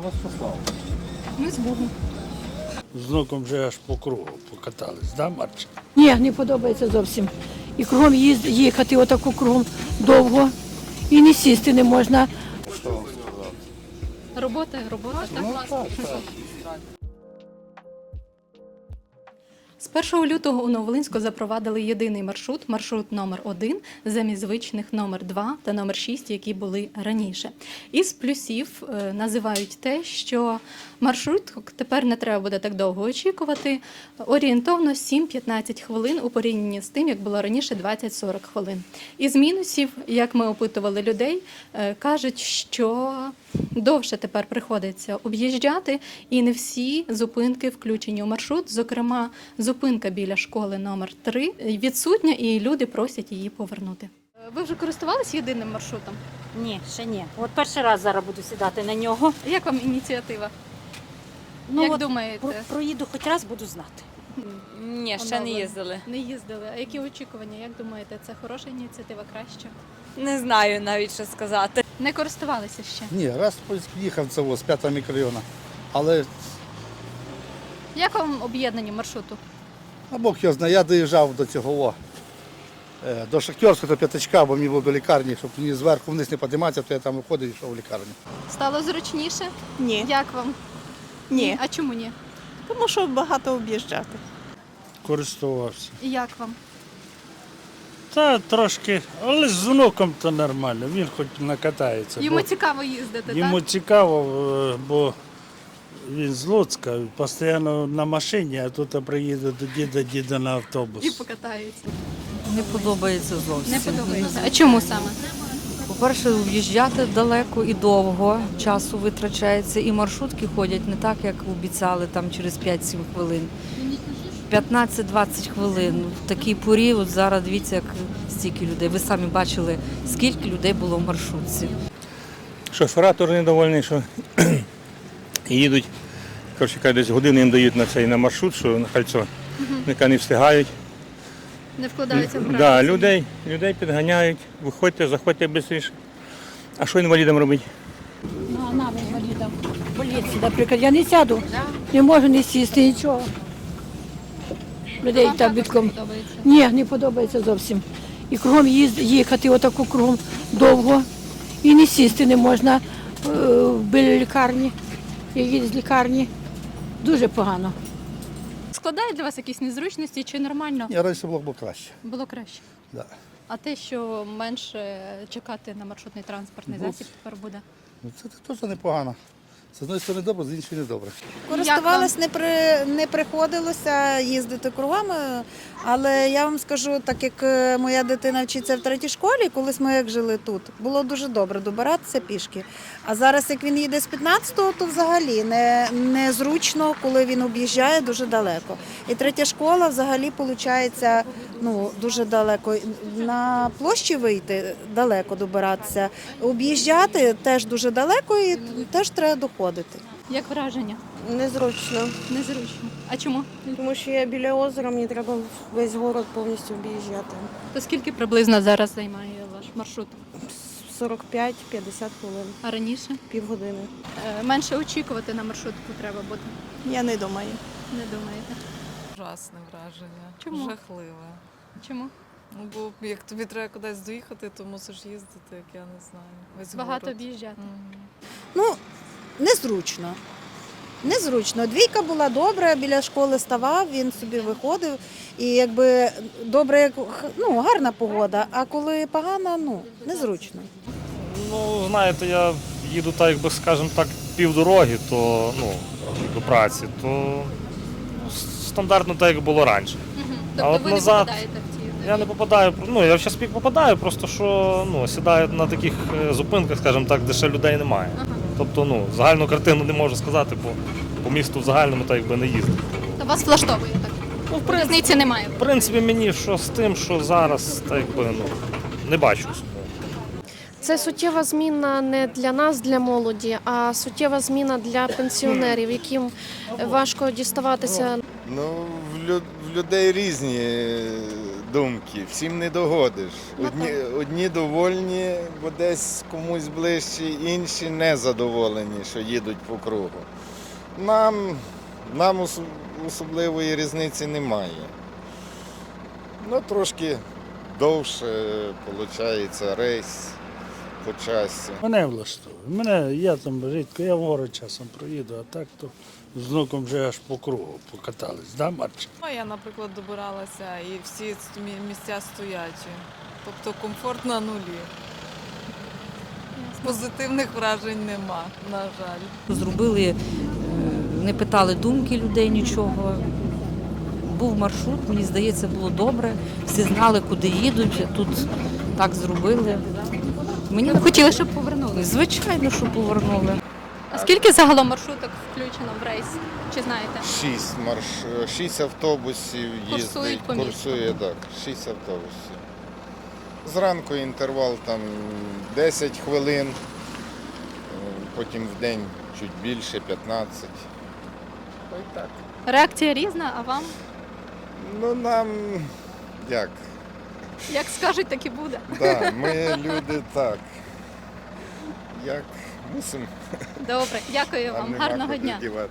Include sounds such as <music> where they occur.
вас послав. Ми з Богом. З внуком вже аж по кругу покатались, да, Марчик? Ні, не подобається зовсім. І кругом їзд, їхати отаку кругом довго. І не сісти не можна. Робота, робота, так? З 1 лютого у Новолинську запровадили єдиний маршрут, маршрут номер 1 замість звичних номер 2 та номер 6, які були раніше. Із плюсів е, називають те, що маршрут тепер не треба буде так довго очікувати. Орієнтовно 7-15 хвилин у порівнянні з тим, як було раніше 20-40 хвилин. Із мінусів, як ми опитували людей, е, кажуть, що довше тепер приходиться об'їжджати, і не всі зупинки включені у маршрут. Зокрема, зупинка біля школи номер 3 відсутня, і люди просять її повернути. Ви вже користувалися єдиним маршрутом? Ні, ще ні. От перший раз зараз буду сідати на нього. Як вам ініціатива? Ну, як от думаєте? про- проїду хоч раз, буду знати. Ні, ще не їздили. Не їздили. А які очікування? Як думаєте, це хороша ініціатива краще? Не знаю навіть що сказати. Не користувалися ще. Ні, раз їхав це з 5 мікрорайону. Але Як вам об'єднання маршруту? А Бог його знає, я доїжджав до цього е, до Шахтерського, до п'ятачка, бо мені було до лікарні, щоб мені зверху вниз не підніматися, то я там виходив і йшов в лікарню. Стало зручніше? Ні, Як вам? ні, А чому ні? тому що багато об'їжджати. Користувався. І як вам? Та трошки, але з внуком то нормально, він хоч накатається. Йому бо цікаво їздити, йому так? цікаво, е, бо він з Луцька, постійно на машині, а тут приїде до діда, діда на автобус. І покатаються. Не подобається зовсім. Не подобається. А чому саме? По-перше, в'їжджати далеко і довго, часу витрачається, і маршрутки ходять не так, як обіцяли, там через 5-7 хвилин. 15-20 хвилин. В такий порі, от зараз дивіться, як стільки людей. Ви самі бачили, скільки людей було в маршрутці. Шофера теж недовольні, що <clears throat> їдуть. Коротше, кажуть, десь години їм дають на цей на маршрут, що на кольцо. Яка не встигають. Не вкладаються в графік. Да, людей, людей підганяють, виходьте, заходьте швидше. А що інвалідам робити? Ну, а нам інвалідам. Поліції, наприклад, я не сяду, не можу не сісти, нічого. Людей так бітком. Ні, не подобається зовсім. І кругом їхати отаку кругом довго. І не сісти не можна е, біля лікарні. Я їду з лікарні. Дуже погано. Складає для вас якісь незручності чи нормально? Я раніше було б краще. Було краще. Да. А те, що менше чекати на маршрутний транспортний Ну, засіб тепер буде. Ну, Це теж непогано. З одної сторони добре, з іншої не добре. Користувалась, не, при, не приходилося їздити кругами, але я вам скажу, так як е, моя дитина вчиться в третій школі, колись ми як жили тут, було дуже добре добиратися пішки. А зараз, як він їде з 15-го, то взагалі не, незручно, коли він об'їжджає дуже далеко. І третя школа взагалі виходить ну, дуже далеко. На площі вийти далеко добиратися, об'їжджати теж дуже далеко і теж треба доходити. Як враження? Незручно, Незручно. А чому? тому що я біля озера, мені треба весь город повністю об'їжджати. То скільки приблизно зараз займає ваш маршрут? 45-50 хвилин, А раніше? півгодини. Е, Менше очікувати на маршрутку треба буде. Я не думаю. Не думаєте? Ужасне враження. Чому? Жахливе. Чому? Ну, бо як тобі треба кудись доїхати, то мусиш їздити, як я не знаю. Весь Багато город. об'їжджати. Мгм. Ну, незручно. Незручно. Двійка була добра, біля школи ставав, він собі виходив. І якби добре, як ну, гарна погода, а коли погана, ну, незручно. Ну, знаєте, я їду так, якби, скажімо так, півдороги, то ну, до праці, то стандартно так, як було раніше. Угу. А Тобто от ви назад не попадаєте в ці. Я не попадаю, ну я в час пік попадаю, просто що ну, сідаю на таких е, зупинках, скажімо так, де ще людей немає. Тобто, ну, загальну картину не можу сказати, бо по місту в загальному так якби не їздив. То вас влаштовує так? Ну, в принципі, Різниці немає. в принципі, мені що з тим, що зараз, так якби, ну, не бачу. Це суттєва зміна не для нас, для молоді, а суттєва зміна для пенсіонерів, яким важко діставатися Ну, в, лю- в людей різні е, думки. Всім не догодиш. Одні, одні довольні, бо десь комусь ближче, інші не задоволені, що їдуть по кругу. Нам, нам особливої різниці немає. Ну, трошки довше виходить рейс по часі. Мене влаштовує. Мене, я там рідко, я в гори часом проїду, а так то з внуком вже аж по кругу покатались, да, Марче? Я, наприклад, добиралася і всі місця стоячі. Тобто комфорт на нулі. Позитивних вражень нема, на жаль. Зробили, е, не питали думки людей нічого. Був маршрут, мені здається, було добре. Всі знали, куди їдуть. Тут так зробили. Мені б хотіли, щоб повернули. звичайно, що повернули. А скільки загалом маршруток включено в рейс? Чи знаєте? Шість марш... шість автобусів Курсують їздить, по місту. курсує так, шість автобусів. Зранку інтервал там 10 хвилин, е, потім в день чуть більше 15. Ой так. Реакція різна, а вам? Ну нам як? Як скажуть, так і буде. Да, ми люди так. Як мусимо, Добре, дякую вам. Гарного дня. Дякую.